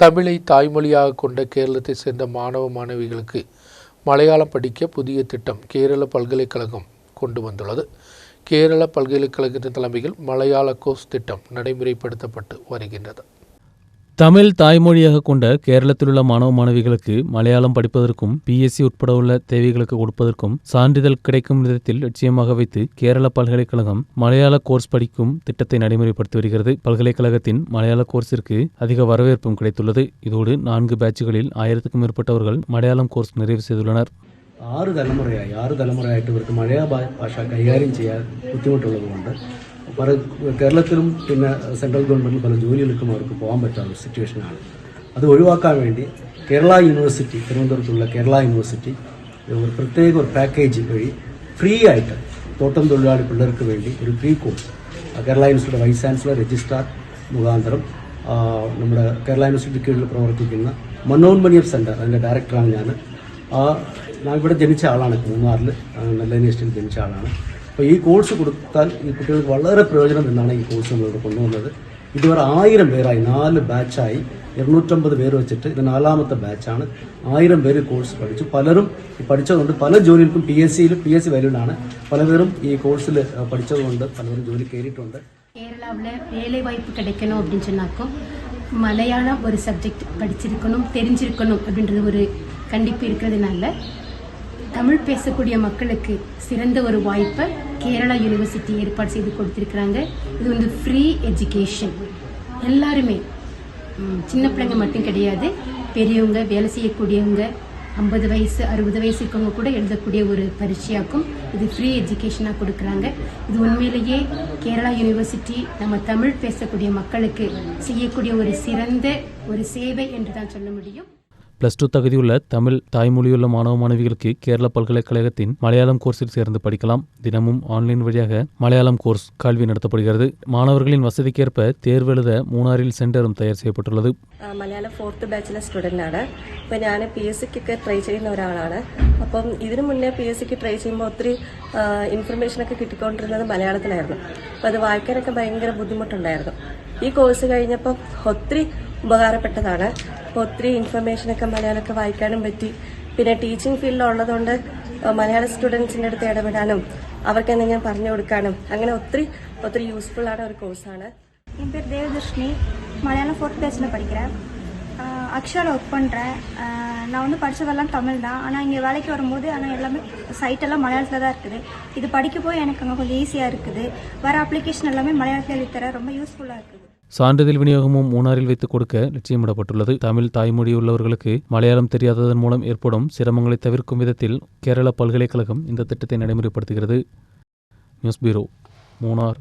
தமிழை தாய்மொழியாக கொண்ட கேரளத்தை சேர்ந்த மாணவ மாணவிகளுக்கு மலையாளம் படிக்க புதிய திட்டம் கேரள பல்கலைக்கழகம் கொண்டு வந்துள்ளது. கேரள பல்கலைக்கழகத்தின் தலைமையில் மலையாள கோர்ஸ் திட்டம் நடைமுறைப்படுத்தப்பட்டு வருகின்றது. தமிழ் தாய்மொழியாக கொண்ட கேரளத்திலுள்ள மாணவ மாணவிகளுக்கு மலையாளம் படிப்பதற்கும் பிஎஸ்சி உட்பட உள்ள தேவைகளுக்கு கொடுப்பதற்கும் சான்றிதழ் கிடைக்கும் விதத்தில் லட்சியமாக வைத்து கேரள பல்கலைக்கழகம் மலையாள கோர்ஸ் படிக்கும் திட்டத்தை நடைமுறைப்படுத்தி வருகிறது. பல்கலைக்கழகத்தின் மலையாள கோர்ஸிற்கு அதிக வரவேற்பும் கிடைத்துள்ளது. இதோடு நான்கு பேட்சுகளில் ஆயிரத்துக்கும் மேற்பட்டவர்கள் மலையாளம் கோர்ஸ் நிறைவு செய்துள்ளனர். ആറ് തലമുറയായി ആറ് തലമുറയായിട്ട് ഇവർക്ക് മലയാള ഭാഷ കൈകാര്യം ചെയ്യാൻ ബുദ്ധിമുട്ടുള്ളതുകൊണ്ട് പല കേരളത്തിലും പിന്നെ സെൻട്രൽ ഗവൺമെന്റിൽ പല ജോലികൾക്കും അവർക്ക് പോകാൻ പറ്റാത്ത സിറ്റുവേഷനാണ്. അത് ഒഴിവാക്കാൻ വേണ്ടി കേരള യൂണിവേഴ്സിറ്റി തിരുവനന്തപുരത്തുള്ള കേരള യൂണിവേഴ്സിറ്റി ഒരു പ്രത്യേക ഒരു പാക്കേജ് വഴി ഫ്രീ ആയിട്ട് തോട്ടം തൊഴിലാളി പിള്ളേർക്ക് വേണ്ടി ഒരു ഫ്രീ കോഴ്സ്. കേരള യൂണിവേഴ്സിറ്റിയുടെ വൈസ് ചാൻസലർ രജിസ്ട്രാർ മുഖാന്തരം നമ്മുടെ കേരള യൂണിവേഴ്സിറ്റി കീഴിൽ പ്രവർത്തിക്കുന്ന മനോന്മണിയം സെന്റർ അതിന്റെ ഡയറക്ടറാണ് ഞാൻ ഞാൻ ഇവിടെ ജനിച്ച ആളാണ് മൂന്നാറിൽ നെല്ലനി ജനിച്ച ആളാണ്. അപ്പോൾ ഈ കോഴ്സ് കൊടുത്താൽ ഈ കുട്ടികൾക്ക് വളരെ പ്രയോജനം എന്നാണ് ഈ കോഴ്സ് നമ്മളിവിടെ കൊണ്ടുവന്നത് ഇതുവരെ ആയിരം പേരായി നാല് ബാച്ചായി ഇരുന്നൂറ്റമ്പത് പേര് വെച്ചിട്ട് ഇത് നാലാമത്തെ ബാച്ചാണ് ആയിരം പേര് കോഴ്സ് പഠിച്ചു പലരും ഈ പഠിച്ചതുകൊണ്ട് പല ജോലികൾക്കും പി എസ് സിയിൽ പി എസ് സി വാല്യൂലാണ് പലപേരും ഈ കോഴ്സിൽ പഠിച്ചതുകൊണ്ട് പലരും ജോലി കയറിയിട്ടുണ്ട് கேரளாவில் வேலை வாய்ப்பு கிடைக்கணும் அப்படின்னு சொன்னாக்கும் மலையாளம் ஒரு சப்ஜெக்ட் படிச்சிருக்கணும் தெரிஞ்சிருக்கணும் அப்படின்றது ஒரு கண்டிப்பு இருக்கிறதுனால தமிழ் பேசக்கூடிய மக்களுக்கு சிறந்த ஒரு வாய்ப்பை கேரளா யூனிவர்சிட்டி ஏற்பாடு செய்து கொடுத்துருக்குறாங்க. இது வந்து ஃப்ரீ எஜுகேஷன் எல்லாருமே சின்ன பிள்ளைங்க மட்டும் கிடையாது பெரியவங்க வேலை செய்யக்கூடியவங்க ஐம்பது வயசு அறுபது வயசு இருக்கவங்க கூட எழுதக்கூடிய ஒரு பரீட்சையாக்கும் இது ஃப்ரீ எஜுகேஷனாக கொடுக்குறாங்க. இது உண்மையிலேயே கேரளா யூனிவர்சிட்டி நம்ம தமிழ் பேசக்கூடிய மக்களுக்கு செய்யக்கூடிய ஒரு சிறந்த ஒரு சேவை என்று தான் சொல்ல முடியும். பிளஸ் டூ தகுதியுள்ள தமிழ் தாய்மொழியுள்ள மாணவ மாணவிகளுக்கு கேரள பல்கலைக்கழகத்தின் மலையாளம் கோர்ஸில் சேர்ந்து படிக்கலாம் தினமும் ஆன்லைன் வழியாக மலையாளம் கோர்ஸ் கல்வி நடத்தப்படுகிறது மாணவர்களின் வசதிக்கேற்ப தேர்வு எழுத மூணாறில் சென்டரும் தயார் செய்யப்பட்டுள்ளது ആ, മലയാളം ഫോർത്ത് ബാച്ചിലെ സ്റ്റുഡൻ്റ് ആണ് അപ്പോൾ ഞാൻ പി എസ് സിക്കൊക്കെ ട്രൈ ചെയ്യുന്ന ഒരാളാണ് അപ്പം ഇതിനു മുന്നേ പി എസ് സിക്ക് ട്രൈ ചെയ്യുമ്പോൾ ഒത്തിരി ഇൻഫർമേഷനൊക്കെ കിട്ടിക്കൊണ്ടിരുന്നത് മലയാളത്തിലായിരുന്നു അപ്പോൾ അത് വായിക്കാനൊക്കെ ഭയങ്കര ബുദ്ധിമുട്ടുണ്ടായിരുന്നു ഈ കോഴ്സ് കഴിഞ്ഞപ്പം ഒത്തിരി ഉപകാരപ്പെട്ടതാണ് അപ്പോൾ ഒത്തിരി ഇൻഫർമേഷനൊക്കെ മലയാളമൊക്കെ വായിക്കാനും പറ്റി പിന്നെ ടീച്ചിങ് ഫീൽഡിലുള്ളതുകൊണ്ട് മലയാള സ്റ്റുഡൻസിൻ്റെ അടുത്ത് ഇടപെടാനും അവർക്ക് എന്തെങ്കിലും പറഞ്ഞു കൊടുക്കാനും അങ്ങനെ ഒത്തിരി ഒത്തിരി യൂസ്ഫുൾ ആണ് ഒരു കോഴ്സാണ് என் பேர் தேவதர்ஷினி மலையாளம் ஃபோர்த் பேட்சில் படிக்கிறேன் அக்ஷாவில் ஒர்க் பண்ணுறேன் நான் வந்து படித்ததெல்லாம் தமிழ் தான் ஆனால் இங்கே வேலைக்கு வரும்போது ஆனால் எல்லாமே சைட்டெல்லாம் மலையாளத்தில் தான் இருக்குது இது படிக்க போய் எனக்கு அங்கே கொஞ்சம் ஈஸியாக இருக்குது வர அப்ளிகேஷன் எல்லாமே மலையாளத்தில் எழுதித்தர ரொம்ப யூஸ்ஃபுல்லாக இருக்குது சான்றிதழ் விநியோகமும் மூணாரில் வைத்துக் கொடுக்க லட்சியமிடப்பட்டுள்ளது தமிழ் தாய்மொழி உள்ளவர்களுக்கு மலையாளம் தெரியாததன் மூலம் ஏற்படும் சிரமங்களை தவிர்க்கும் விதத்தில் கேரள பல்கலைக்கழகம் இந்த திட்டத்தை நடைமுறைப்படுத்துகிறது. News bureau Munnar.